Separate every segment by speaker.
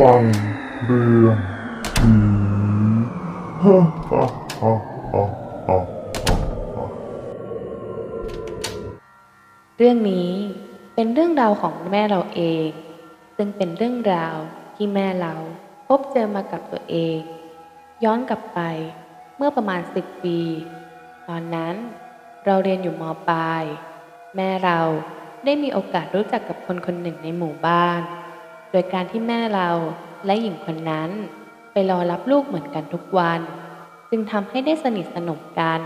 Speaker 1: ฟังเรื่องผีฮ่าฮ่าฮ่าฮ่าฮ่า
Speaker 2: เรื่องนี้เป็นเรื่องราวของแม่เราเอง ซึ่งเป็นเรื่องราวที่แม่เราพบเจอมากับตัวเอง ย้อนกลับไปเมื่อประมาณสิบปี ตอนนั้นเราเรียนอยู่มปลาย แม่เราได้มีโอกาสรู้จักกับคนคนหนึ่งในหมู่บ้าน โดยการที่แม่เราและหญิงคนนั้นไปรอรับลูกเหมือนกันทุกวัน จึงทำให้ได้สนิทสนมกัน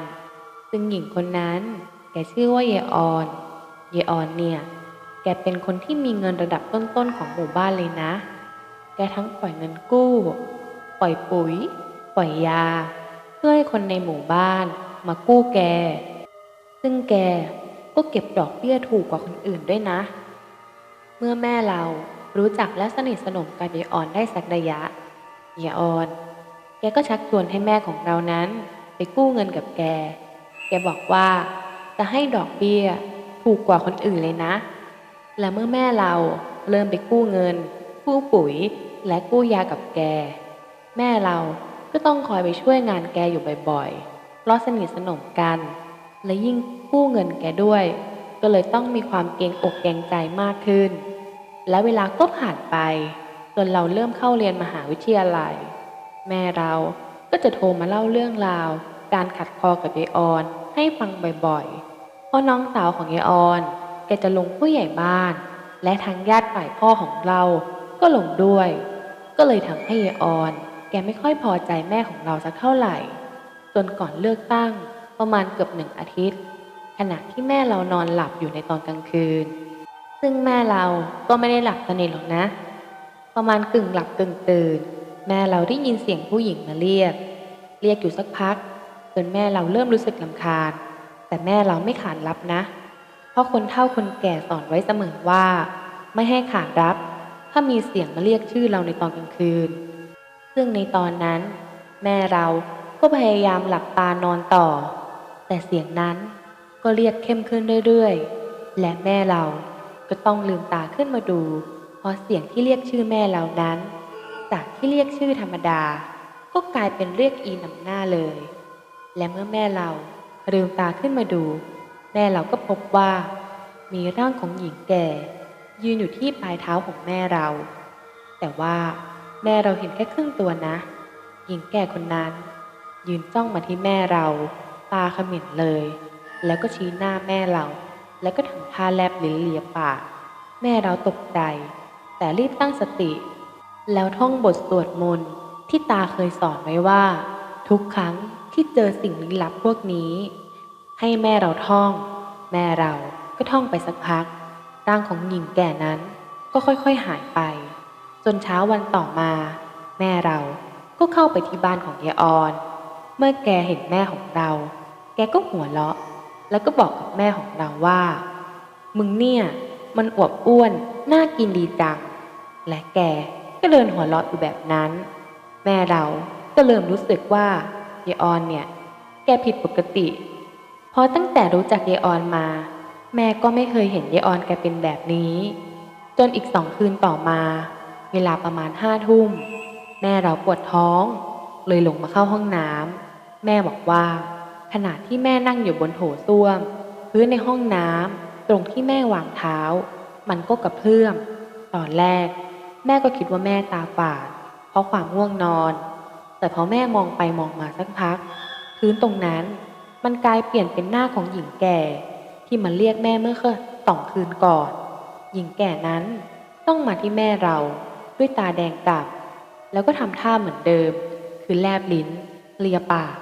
Speaker 2: ซึ่งหญิงคนนั้นแกชื่อว่าเยออน เยออนเนี่ย แกเป็นคนที่มีเงินระดับต้นๆของหมู่บ้านเลยนะ แกทั้งปล่อยเงินกู้ ปล่อยปุ๋ย ปล่อยยา เพื่อให้คนในหมู่บ้านมากู้แก ซึ่งแกก็เก็บดอกเบี้ยถูกกว่าคนอื่นด้วยนะ เมื่อแม่เรา รู้จักและสนิทสนมกับเยออนได้สักระยะเยออน แกก็ชักชวนให้แม่ของเรานั้น ไปกู้เงินกับแก แกบอกว่าจะให้ดอกเบี้ยถูกกว่าคนอื่นเลยนะ และเมื่อแม่เราเริ่มไปกู้เงิน กู้ปุ๋ยและกู้ยากับแก แม่เราก็ต้องคอยไปช่วยงานแกอยู่บ่อยๆ เพราะสนิทสนมกัน และยิ่งกู้เงินแกด้วย ก็เลยต้องมีความเกรงอกเกรงใจมากขึ้น และเวลาก็ผ่านไป จนเราเริ่มเข้าเรียนมหาวิทยาลัย แม่เราก็จะโทรมาเล่าเรื่องราว การขัดคอกับยายออนให้ฟังบ่อยๆ เพราะน้องสาวของยายออนแกจะลงผู้ใหญ่บ้าน และทางญาติฝ่ายพ่อของเราก็ลงด้วย ก็เลยทำให้ยายออนแกไม่ค่อยพอใจแม่ของเราสักเท่าไหร่ จนก่อนเลือกตั้งประมาณเกือบหนึ่งอาทิตย์ ขณะที่แม่เรานอนหลับอยู่ในตอนกลางคืน ซึ่งแม่เราก็ไม่ได้หลับสนิทหรอกนะ ประมาณกึ่งหลับกึ่งตื่น แม่เราได้ยินเสียงผู้หญิงมาเรียก เรียกอยู่สักพักจนแม่เราเริ่มรู้สึกลำคาญ แต่แม่เราไม่ขานรับนะ เพราะคนเฒ่าคนแก่สอนไว้เสมอว่า ไม่ให้ขานรับ ถ้ามีเสียงมาเรียกชื่อเราในตอนกลางคืน ซึ่งในตอนนั้น แม่เราก็พยายามหลับตานอนต่อ แต่เสียงนั้นก็เรียกเข้มขึ้นเรื่อยๆ และแม่เรา ก็ต้องลืมตาขึ้นมาดู เพราะเสียงที่เรียกชื่อแม่เรานั้น จากที่เรียกชื่อธรรมดา ก็กลายเป็นเรียกอีนำหน้าเลย และเมื่อแม่เราลืมตาขึ้นมาดู แม่เราก็พบว่า มีร่างของหญิงแก่ ยืนอยู่ที่ปลายเท้าของแม่เรา แต่ว่าแม่เราเห็นแค่ครึ่งตัวนะ หญิงแก่คนนั้น ยืนจ้องมาที่แม่เรา ตาขม็นเลย แล้วก็ชี้หน้าแม่เรา แล้วก็ทำท่าแลบลิ้นเลียปาก แม่เราตกใจ แต่รีบตั้งสติ แล้วท่องบทสวดมนต์ที่ตาเคยสอนไว้ว่า ทุกครั้งที่เจอสิ่งลี้ลับพวกนี้ ให้แม่เราท่อง แม่เราก็ท่องไปสักพัก ร่างของหญิงแก่นั้นก็ค่อยๆหายไป จนเช้าวันต่อมา แม่เราก็เข้าไปที่บ้านของยายออน เมื่อแกเห็นแม่ของเรา แกก็หัวเราะ แล้วก็บอกกับแม่ของเราว่า มึงเนี่ยมันอวบอ้วน น่ากินดีจัง และแกก็เดินหัวเราะอยู่แบบนั้น แม่เราก็เริ่มรู้สึกว่ายายออนเนี่ย แกผิดปกติเพราะตั้งแต่รู้จักยายออนมา แม่ก็ไม่เคยเห็นยายออนแกเป็นแบบนี้ จนอีกสองคืนต่อมา เวลาประมาณห้าทุ่ม แม่เราปวดท้อง เลยลงมาเข้าห้องน้ำแม่บอกว่า ขณะที่แม่นั่งอยู่บนโถส้วม พื้นในห้องน้ำตรงที่แม่วางเท้า มันก็กระเพื่อม ตอนแรก แม่ก็คิดว่าแม่ตาฝาดเพราะความง่วงนอน แต่พอแม่มองไปมองมาสักพัก พื้นตรงนั้นมันกลายเปลี่ยนเป็นหน้าของหญิงแก่ ที่มันเรียกแม่เมื่อคืนสองคืนก่อน หญิงแก่นั้นต้องมาที่แม่เราด้วยตาแดงกลับ แล้วก็ทำท่าเหมือนเดิม คือแลบลิ้นเลียปาก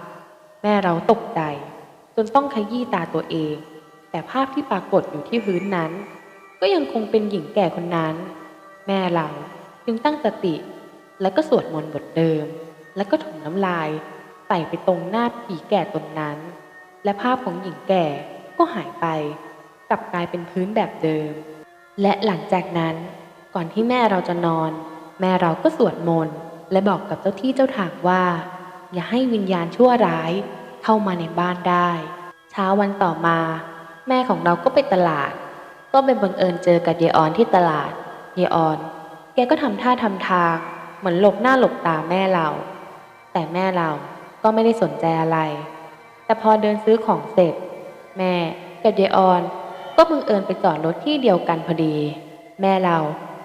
Speaker 2: แม่เราตกใจจนต้องขยี้ตาตัวเอง แต่ภาพที่ปรากฏอยู่ที่พื้นนั้น ก็ยังคงเป็นหญิงแก่คนนั้น แม่เราจึงตั้งสติ แล้วก็สวดมนต์บทเดิม แล้วก็ถมน้ำลายใส่ไปตรงหน้าผีแก่ตนนั้น และภาพของหญิงแก่ก็หายไป กลับกลายเป็นพื้นแบบเดิม และหลังจากนั้น ก่อนที่แม่เราจะนอน แม่เราก็สวดมนต์และบอกกับเจ้าที่เจ้าทางว่า อย่าให้วิญญาณชั่วร้ายเข้ามาในบ้านได้ เช้าวันต่อมา แม่ของเราก็ไปตลาด ก็ไปบังเอิญเจอกับเยออนที่ตลาด เยออน แกก็ทำท่าทำทาง เหมือนหลบหน้าหลบตาแม่เรา แต่แม่เราก็ไม่ได้สนใจอะไร แต่พอเดินซื้อของเสร็จ แม่กับยายออนก็บังเอิญไปจอดรถที่เดียวกันพอดี แม่เรา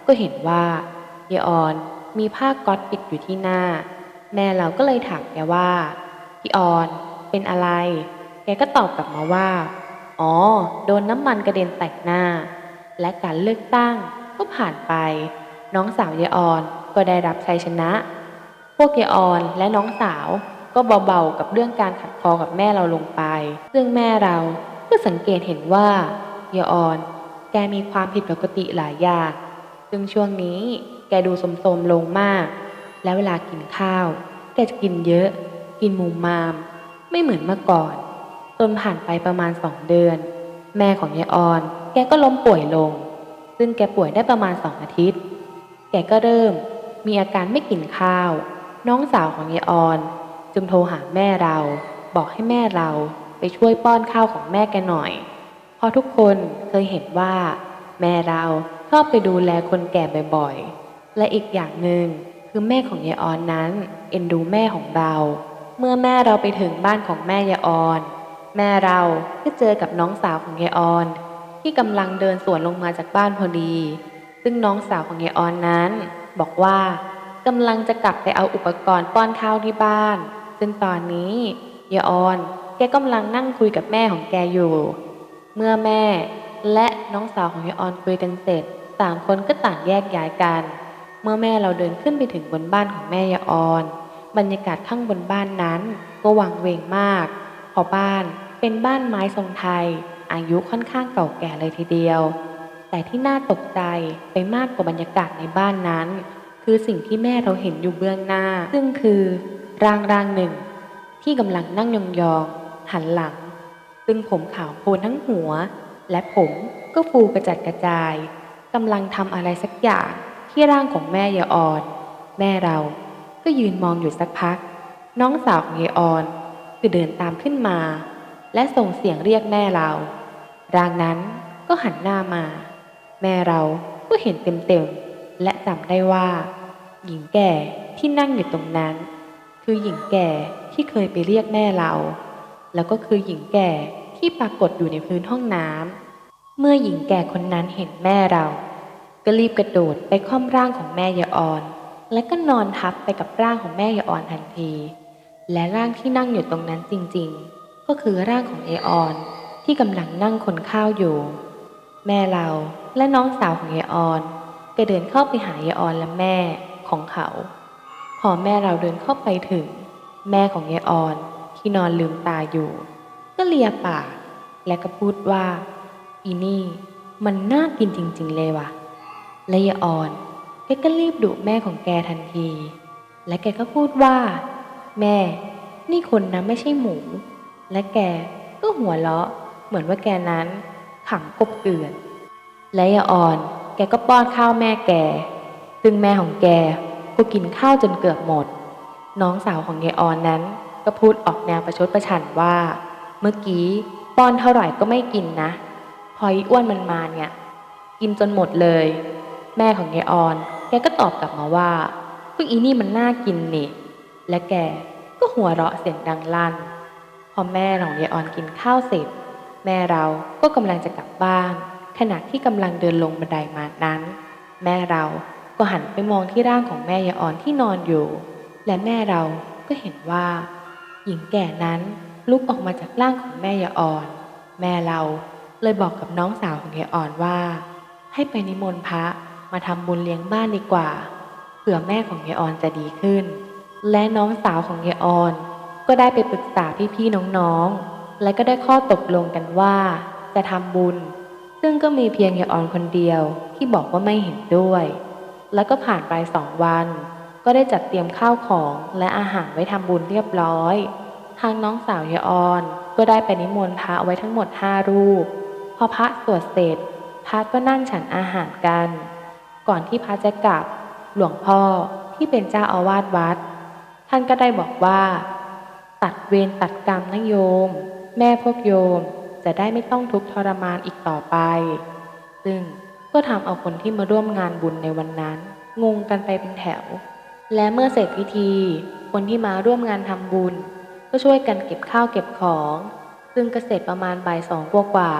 Speaker 2: ก็เห็นว่ายายออนมีผ้าก๊อตปิดอยู่ที่หน้า แม่เราก็เลยถามแกว่าพี่ออนเป็นอะไร แกก็ตอบกลับมาว่า อ๋อ โดนน้ำมันกระเด็นแตกหน้า และการเลือกตั้งก็ผ่านไป น้องสาวยายออนก็ได้รับชัยชนะ พวกยายออนและน้องสาวก็เบาๆกับเรื่องการขัดคอกับแม่เราลงไป ซึ่งแม่เราก็สังเกตเห็นว่ายายออน แกมีความผิดปกติหลายอย่าง ซึ่งช่วงนี้แกดูสมๆลงมาก และเวลากินข้าว แกจะกินเยอะ กินมุมมาม ไม่เหมือนเมื่อก่อน จนผ่านไปประมาณสองเดือน แม่ของยายออน แกก็ล้มป่วยลง ซึ่งแกป่วยได้ประมาณสองอาทิตย์ แกก็เริ่มมีอาการไม่กินข้าว น้องสาวของยายออน จึงโทรหาแม่เรา บอกให้แม่เราไปช่วยป้อนข้าวของแม่แกหน่อย เพราะทุกคนเคยเห็นว่า แม่เราชอบไปดูแลคนแก่บ่อยๆ และอีกอย่างหนึ่ง คือแม่ของยายออนนั้น เอ็นดูแม่ของเรา เมื่อแม่เราไปถึงบ้านของแม่ยายออน แม่เราก็เจอกับน้องสาวของยายออน ที่กำลังเดินสวนลงมาจากบ้านพอดี ซึ่งน้องสาวของยายออนนั้น บอกว่ากำลังจะกลับไปเอาอุปกรณ์ป้อนข้าวที่บ้าน ซึ่งตอนนี้ยายออนแกกำลังนั่งคุยกับแม่ของแกอยู่ เมื่อแม่และน้องสาวของยายออนคุยกันเสร็จต่างคนก็ต่างแยกย้ายกัน เมื่อแม่เราเดินขึ้นไปถึงบนบ้านของแม่ยาออน บรรยากาศข้างบนบ้านนั้นก็วังเวงมากเพราะบ้านเป็นบ้านไม้ทรงไทย อายุค่อนข้างเก่าแก่เลยทีเดียว แต่ที่น่าตกใจไปมากกว่าบรรยากาศในบ้านนั้น คือสิ่งที่แม่เราเห็นอยู่เบื้องหน้า ซึ่งคือร่างร่างหนึ่ง ที่กำลังนั่งยองๆหันหลัง ซึ่งผมขาวโพลนทั้งหัว และผมก็ฟูกระจัดกระจายกำลังทำอะไรสักอย่าง ที่ร่างของแม่ยายออน แม่เราก็ยืนมองอยู่สักพัก น้องสาวของยายออนก็เดินตามขึ้นมา และส่งเสียงเรียกแม่เรา ร่างนั้นก็หันหน้ามา แม่เราก็เห็นเต็มๆและจำได้ว่า หญิงแก่ที่นั่งอยู่ตรงนั้น คือหญิงแก่ที่เคยไปเรียกแม่เรา แล้วก็คือหญิงแก่ที่ปรากฏอยู่ในพื้นห้องน้ำเมื่อหญิงแก่คนนั้นเห็นแม่เรา ก็รีบกระโดดไปค่อมร่างของแม่ยายออน และก็นอนทับไปกับร่างของแม่ยายออนทันที และร่างที่นั่งอยู่ตรงนั้นจริงๆ ก็คือร่างของยายออนที่กำลังนั่งคนข้าวอยู่ แม่เราและน้องสาวของยายออนก็เดินเข้าไปหายายออนและแม่ของเขา พอแม่เราเดินเข้าไปถึง แม่ของยายออนที่นอนลืมตาอยู่ ก็เลียปากและก็พูดว่า อีนี่ มันน่ากินจริงๆเลยว่ะ และยายออนแกก็รีบดุแม่ของแกทันที และแกก็พูดว่า แม่ นี่คนนะไม่ใช่หมู และแกก็หัวเราะ เหมือนว่าแกนั้นขำกบเกลื่อน และยายอ่อนแกก็ป้อนข้าวแม่แก ซึ่งแม่ของแกก็กินข้าวจนเกือบหมด น้องสาวของยายอ่อนนั้นก็พูดออกแนวประชดประชันว่า เมื่อกี้ป้อนเท่าไหร่ก็ไม่กินนะ พออ้วนมันมาเนี่ย กินจนหมดเลย แม่ของยายออน แกก็ตอบกลับมาว่าก็อีนี่มันน่ากินนี่ และแกก็หัวเราะเสียงดังลั่น พอแม่ของยายออนกินข้าวเสร็จ แม่เราก็กำลังจะกลับบ้าน ขณะที่กำลังเดินลงบันไดมานั้น แม่เราก็หันไปมองที่ร่างของแม่ยายออนที่นอนอยู่ และแม่เราก็เห็นว่า หญิงแก่นั้นลุกออกมาจากร่างของแม่ยายออน แม่เราเลยบอกกับน้องสาวของยายอ่อนว่า ให้ไปนิมนต์พระ มาทำบุญเลี้ยงบ้านดีกว่า เผื่อแม่ของยายออนจะดีขึ้น และน้องสาวของยายออน ก็ได้ไปปรึกษาพี่ๆน้องๆ และก็ได้ข้อตกลงกันว่า จะทำบุญ ซึ่งก็มีเพียงยายออนคนเดียวที่บอกว่าไม่เห็นด้วย แล้วก็ผ่านไปสองวัน ก็ได้จัดเตรียมข้าวของและอาหารไว้ทำบุญเรียบร้อย ทางน้องสาวยายออนก็ได้ไปนิมนต์พระไว้ทั้งหมดห้ารูป พอพระสวดเสร็จพระก็นั่งฉันอาหารกัน ก่อนที่พระจะกลับ หลวงพ่อที่เป็นเจ้าอาวาสวัด ท่านก็ได้บอกว่า ตัดเวรตัดกรรมนะโยม แม่พวกโยมจะได้ไม่ต้องทุกข์ทรมานอีกต่อไป ซึ่งก็ทำเอาคนที่มาร่วมงานบุญในวันนั้น งงกันไปเป็นแถว และเมื่อเสร็จพิธี คนที่มาร่วมงานทำบุญ ก็ช่วยกันเก็บข้าวเก็บของ ซึ่งก็เสร็จประมาณบ่ายสองกว่า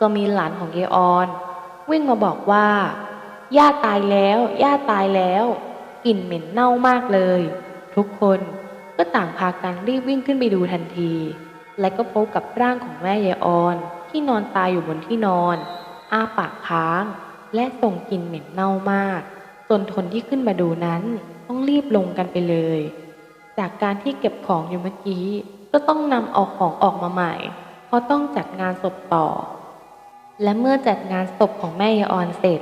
Speaker 2: ก็มีหลานของเยออน วิ่งมาบอกว่า ย่าตายแล้วย่าตายแล้วกลิ่นเหม็นเน่ามากเลย ทุกคนก็ต่างพากันรีบวิ่งขึ้นไปดูทันที และก็พบกับร่างของแม่ยายออนที่นอนตายอยู่บนที่นอน อ้าปากค้าง และส่งกลิ่นเหม็นเน่ามากจนคนที่ขึ้นมาดูนั้นต้องรีบลงกันไปเลย จากการที่เก็บของอยู่เมื่อกี้ ก็ต้องนำเอาของออกมาใหม่ เพราะต้องจัดงานศพต่อ และเมื่อจัดงานศพของแม่ยายออนเสร็จ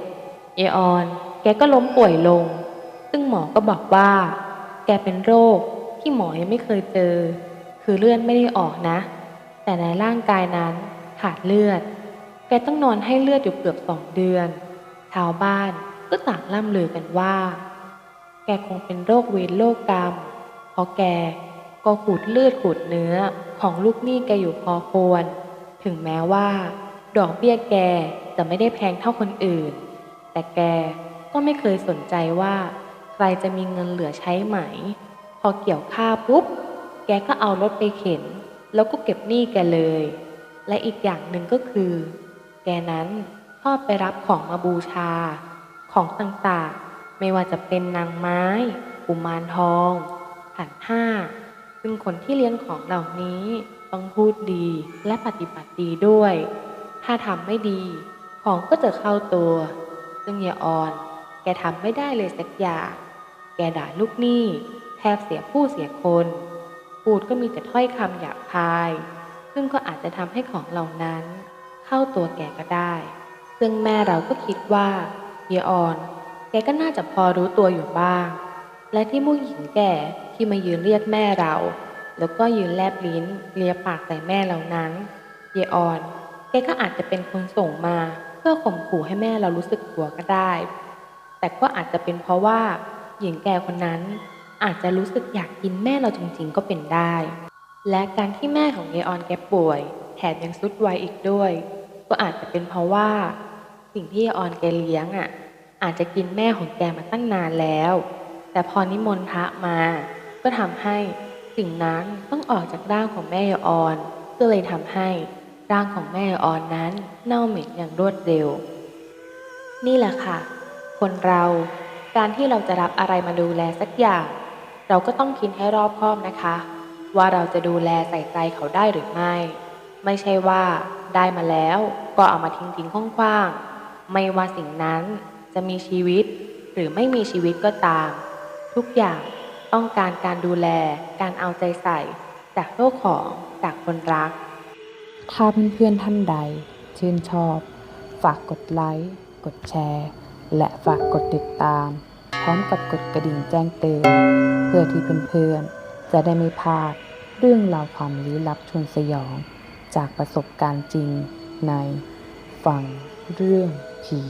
Speaker 2: ยายออน แกก็ล้มป่วยลง ซึ่งหมอก็บอกว่า แกเป็นโรคที่หมอยังไม่เคยเจอ คือเลือดไม่ได้ออกนะ แต่ในร่างกายนั้นขาดเลือด แกต้องนอนให้เลือดอยู่เกือบสองเดือน ชาวบ้านก็ต่างล่ำลือกันว่า แกคงเป็นโรคเวรโรคกรรม เพราะแกก็ขูดเลือดขูดเนื้อของลูกหนี้แกอยู่พอควร ถึงแม้ว่า ดอกเบี้ยแกจะไม่ได้แพงเท่าคนอื่น แต่แกก็ไม่เคยสนใจว่า ใครจะมีเงินเหลือใช้ไหม พอเกี่ยวข้าปุ๊บ แกก็เอารถไปเข็น แล้วก็เก็บหนี้แกเลย และอีกอย่างหนึ่งก็คือ แกนั้นชอบไปรับของมาบูชา ของต่างๆ ไม่ว่าจะเป็นนางไม้กุมารทองขันห้า ซึ่งคนที่เลี้ยงของเหล่านี้ต้องพูดดีและปฏิบัติดีด้วย ถ้าทำไม่ดี ของก็จะเข้าตัว ซึ่งยายออน แกทำไม่ได้เลยสักอย่าง แกด่าลูกหนี้แทบเสียผู้เสียคน พูดก็มีแต่ถ้อยคำหยาบคาย ซึ่งก็อาจจะทำให้ของเหล่านั้น เข้าตัวแกก็ได้ ซึ่งแม่เราก็คิดว่าเยออน แกก็น่าจะพอรู้ตัวอยู่บ้าง และที่ผู้หญิงแก่ที่มายืนเรียกแม่เรา แล้วก็ยืนแลบลิ้นเลียปากใส่แม่เหล่านั้นเยออน แกก็อาจจะเป็นคนส่งมา เพื่อข่มขู่ให้แม่เรารู้สึกกลัวก็ได้ แต่ก็อาจจะเป็นเพราะว่า หญิงแก่คนนั้นอาจจะรู้สึกอยากกินแม่เราจริงๆก็เป็นได้ และการที่แม่ของเยออนแกป่วย แถมยังสุดไวอีกด้วย ก็อาจจะเป็นเพราะว่า สิ่งที่เยออนแกเลี้ยงอะ อาจจะกินแม่ของแกมาตั้งนานแล้ว แต่พอนิมนต์พระมา ก็ทำให้สิ่งนั้นต้องออกจากร่างของแม่ยายออนก็เลยทำให้ ร่างของแม่ยายออนนั้นเน่าเหม็นอย่างรวดเร็ว นี่แหละค่ะ คนเราการที่เราจะรับอะไรมาดูแลสักอย่าง เราก็ต้องคิดให้รอบคอบนะคะ ว่าเราจะดูแลใส่ใจเขาได้หรือไม่ ไม่ใช่ว่าได้มาแล้วก็เอามาทิ้งทิ้งคว้างๆไม่ว่าสิ่งนั้นจะมีชีวิตหรือไม่มีชีวิตก็ตาม ทุกอย่างต้องการการดูแล การเอาใจใส่ จากเจ้าของจากคนรัก
Speaker 3: ถ้าเพื่อนๆท่านใด ชื่นชอบ ฝากกดไลค์ กดแชร์ และฝากกดติดตาม พร้อมกับกดกระดิ่งแจ้งเตือนเพื่อที่เพื่อนๆจะได้ไม่พลาดเรื่องราวความลี้ลับชวนสยอง จากประสบการณ์จริงในฟังเรื่องผี